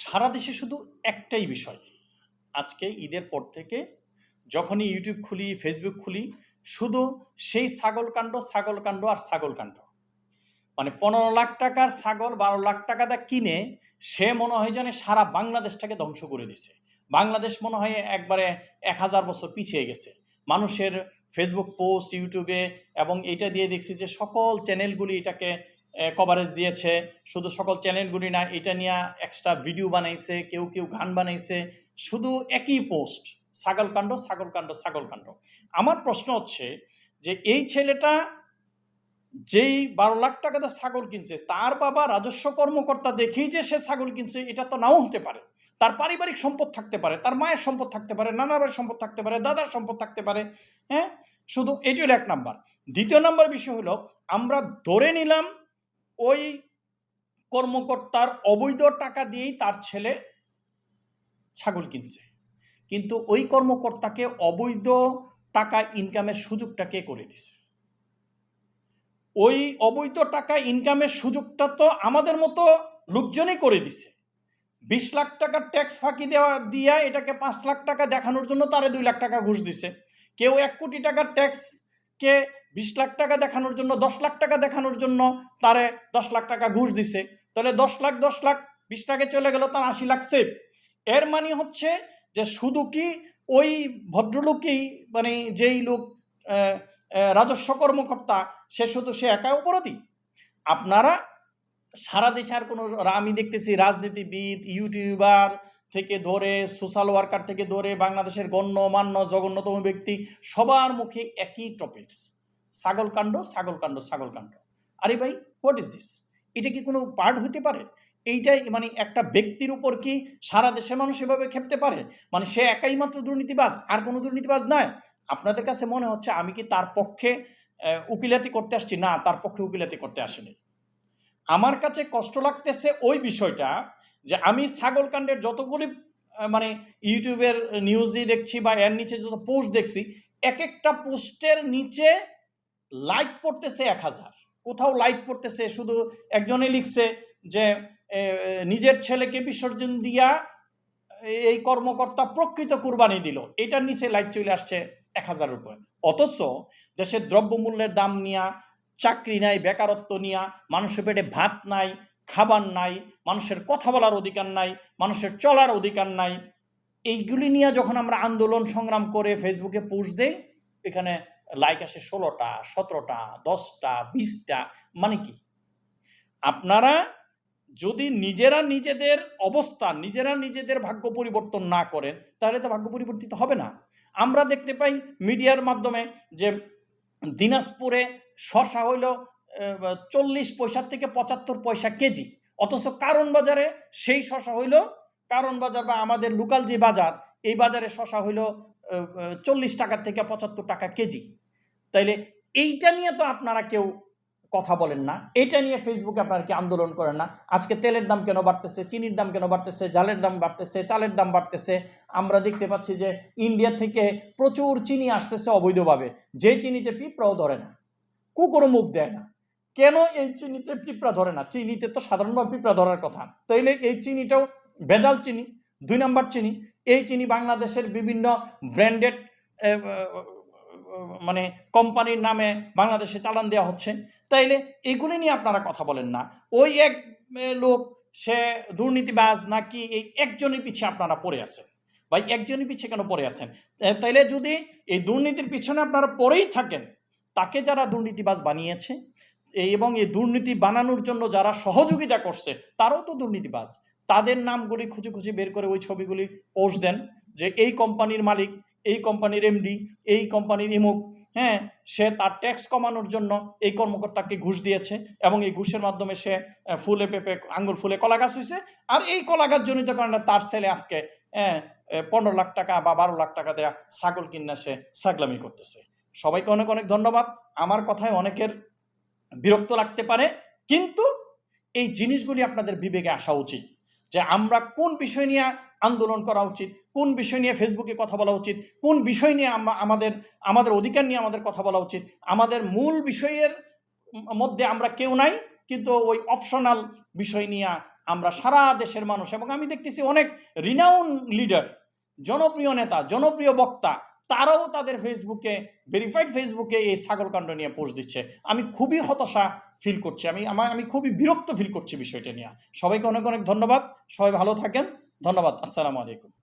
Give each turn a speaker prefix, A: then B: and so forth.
A: সারা দেশে শুধু একটাই বিষয়। আজকে, ঈদের পর থেকে যখনই ইউটিউব খুলি ফেসবুক খুলি, শুধু সেই ছাগলকাণ্ড ছাগলকাণ্ড আর ছাগলকাণ্ড মানে পনেরো লাখ টাকার ছাগল, বারো লাখ টাকাটা কিনে সে মনে হয় যেন সারা বাংলাদেশটাকে ধ্বংস করে দিছে। বাংলাদেশ মনে হয় একবারে এক হাজার বছর পিছিয়ে গেছে। মানুষের ফেসবুক পোস্ট ইউটিউবে এবং এটা দিয়ে দেখছি যে সকল চ্যানেলগুলি এটাকে কভারেজ দিয়েছে। শুধু সকল চ্যানেলগুলি না, এটা নিয়ে এক্সট্রা ভিডিও বানাইছে, কেউ কেউ গান বানাইছে। শুধু একই পোস্ট ছাগলকাণ্ড ছাগলকাণ্ড ছাগলকাণ্ড আমার প্রশ্ন হচ্ছে যে, এই ছেলেটা যেই বারো লাখ টাকাতে ছাগল কিনছে, তার বাবা রাজস্ব কর্মকর্তা দেখেই যে সে ছাগল কিনছে, এটা তো নাও হতে পারে। তার পারিবারিক সম্পদ থাকতে পারে, তার মায়ের সম্পদ থাকতে পারে, নানার বাড়ির সম্পদ থাকতে পারে, দাদার সম্পদ থাকতে পারে হ্যাঁ? শুধু এটি হলো এক নাম্বার। দ্বিতীয় নাম্বার বিষয় হলো, আমরা ধরে নিলাম ওই কর্মকর্তার অবৈধ টাকা দিয়েই তার ছেলে ছাগল কিনছে। কিন্তু ওই কর্মকর্তাকে অবৈধ টাকা ইনকামের সুযোগটা কে করে দিছে? ওই অবৈধ টাকা ইনকামের সুযোগটা তো আমাদের মতো লোকজনই করে দিছে। বিশ লাখ টাকার ট্যাক্স ফাঁকি দেওয়া দিয়া এটাকে পাঁচ লাখ টাকা দেখানোর জন্য তারে দুই লাখ টাকা ঘুষ দিছে। কেউ এক কোটি টাকার ট্যাক্সকে বিশ লাখ টাকা দেখানোর জন্য, দশ লাখ টাকা দেখানোর জন্য তারে দশ লাখ টাকা ঘুষ দিছে। তাহলে দশ লাখ দশ লাখ, বিশ টাকা চলে গেল তার আশি লাখ সেভ। এর মানে হচ্ছে যে শুধু কি ওই ভদ্রলোকই মানে যেই লোক রাজস্ব কর্মকর্তা, সে শুধু সে একা অপরাধী? আপনারা সারা দেশে আর কোনো, আমি দেখতেছি রাজনীতিবিদ, ইউটিউবার থেকে ধরে, সোশ্যাল ওয়ার্কার থেকে ধরে, বাংলাদেশের গণ্যমান্য, জঘন্যতম ব্যক্তি, সবার মুখে একই টপিকস। ছাগলকাণ্ড ছাগলকাণ্ড ছাগলকাণ্ড আরে ভাই হোয়াট ইজ দিস এটা কি কোনো পার্ট হতে পারে? এইটাই মানে একটা ব্যক্তির উপর কি সারা দেশে মানুষ এভাবে খেপতে পারে? মানে সে একাই মাত্র দুর্নীতিবাজ, আর কোনো দুর্নীতিবাজ নয়। আপনাদের কাছে মনে হচ্ছে আমি কি তার পক্ষে উকিলাতি করতে আসছি? না, তার পক্ষে উকিলাতি করতে আসেনি। আমার কাছে কষ্ট লাগতেছে ওই বিষয়টা যে আমি ছাগলকাণ্ডের যতগুলি মানে ইউটিউবের নিউজই দেখছি বা এর নিচে যত পোস্ট দেখছি এক একটা পোস্টের নিচে লাইক পড়তেছে এক হাজার। কোথাও লাইক পড়তেছে, শুধু একজনে লিখছে যে নিজের ছেলেকে বিসর্জন দিয়া এই কর্মকর্তা প্রকৃত কুরবানি দিল। এটার নিচে লাইক চলে আসছে এক হাজার উপরে অথচ দেশের দ্রব্যমূল্যের দাম নিয়া, চাকরি নাই, বেকারত্ব নিয়া, মানুষের পেটে ভাত নাই, খাবার নাই, মানুষের কথা বলার অধিকার নাই, মানুষের চলার অধিকার নাই, এইগুলি নিয়ে যখন আমরা আন্দোলন সংগ্রাম করে ফেসবুকে পোস্ট দেই, এখানে লাইক আসে ষোলোটা, সতেরোটা, দশটা, বিশটা মানে কি? আপনারা যদি নিজেরা নিজেদের অবস্থান, নিজেরা নিজেদের ভাগ্য পরিবর্তন না করেন, তাহলে তো ভাগ্য পরিবর্তিত হবে না। আমরা দেখতে পাই মিডিয়ার মাধ্যমে যে দিনাজপুরে শশা হইল চল্লিশ পয়সার থেকে পঁচাত্তর পয়সা কেজি। অথচ কারণ বাজারে সেই শশা হইল কারণ বাজার বা আমাদের লোকাল যে বাজার, এই বাজারে শশা হইল চল্লিশ টাকা থেকে পঁচাত্তর টাকা কেজি। তাইলে এইটা নিয়ে তো আপনারা কেউ কথা বলেন না। এটা নিয়ে ফেসবুকে আপনারা কি আন্দোলন করেন না? আজকে তেলের দাম কেন বাড়তেছে? চিনির দাম কেন বাড়তেছে? জালের দাম বাড়তেছে? চালের দাম বাড়তেছে? আমরা দেখতে পাচ্ছি যে ইন্ডিয়া থেকে প্রচুর চিনি আসতেছে অবৈধভাবে। যে চিনিতে পিঁপড়াও ধরে না, কুকুরও মুখ দেয় না। কেন এই চিনিতে পিঁপড়া ধরে না? চিনিতে তো সাধারণভাবে পিঁপড়া ধরার কথা। তাইলে এই চিনিটাও ভেজাল চিনি, দুই নাম্বার চিনি। এই চিনি বাংলাদেশের বিভিন্ন ব্র্যান্ডেড মানে কোম্পানির নামে বাংলাদেশে চালান দেওয়া হচ্ছে, তাইলে এগুলি নিয়ে আপনারা কথা বলেন না। ওই এক লোক, সে দুর্নীতিবাজ নাকি এই একজনের পিছে আপনারা পড়ে আছেন? বা একজনের পিছে কেন পড়ে আছেন? তাইলে যদি এই দুর্নীতির পিছনে আপনারা পড়েই থাকেন, তাকে যারা দুর্নীতিবাজ বানিয়েছে এবং এই দুর্নীতি বানানোর জন্য যারা সহযোগিতা করছে, তারাও তো দুর্নীতিবাজ। তাদের নামগুলি খুঁজে খুঁজে বের করে ওই ছবিগুলি পোস্ট দেন যে এই কোম্পানির মালিক, এই কোম্পানির এমডি এই কোম্পানির ইমুক হ্যাঁ সে তার ট্যাক্স কমানোর জন্য এই কর্মকর্তাকে ঘুষ দিয়েছে এবং এই ঘুষের মাধ্যমে সে ফুলে পেঁপে, আঙ্গুর ফুলে কলা গাছ হয়েছে আর এই কলা গাছ জনিত কারণে তার ছেলে আজকে হ্যাঁ পনেরো লাখ টাকা বা বারো লাখ টাকা দেয়া ছাগল কিনা সে ছাগলামি করতেছে। সবাইকে অনেক অনেক ধন্যবাদ। আমার কথায় অনেকের বিরক্ত লাগতে পারে, কিন্তু এই জিনিসগুলি আপনাদের বিবেকে আসা উচিত। যে আমরা কোন বিষয় নিয়ে আন্দোলন করা উচিত, কোন বিষয় নিয়ে ফেসবুকে কথা বলা উচিত, কোন বিষয় নিয়ে আমাদের আমাদের অধিকার নিয়ে আমাদের কথা বলা উচিত, আমাদের মূল বিষয়ের মধ্যে আমরা কেউ নাই, কিন্তু ওই অপশনাল বিষয় নিয়ে আমরা সারা দেশের মানুষ এবং আমি দেখতেছি অনেক রিনাউন লিডার জনপ্রিয় নেতা, জনপ্রিয় বক্তা তারাও তাদের ফেসবুকে ভেরিফাইড ফেসবুকে এই ছাগলকাণ্ড নিয়ে পোস্ট দিচ্ছে। আমি খুবই হতাশা ফিল করছি। আমি, আমার, আমি খুবই বিরক্ত ফিল করছি বিষয়টা নিয়ে। সবাইকে অনেক অনেক ধন্যবাদ। সবাই ভালো থাকেন। ধন্যবাদ। আসসালামু আলাইকুম।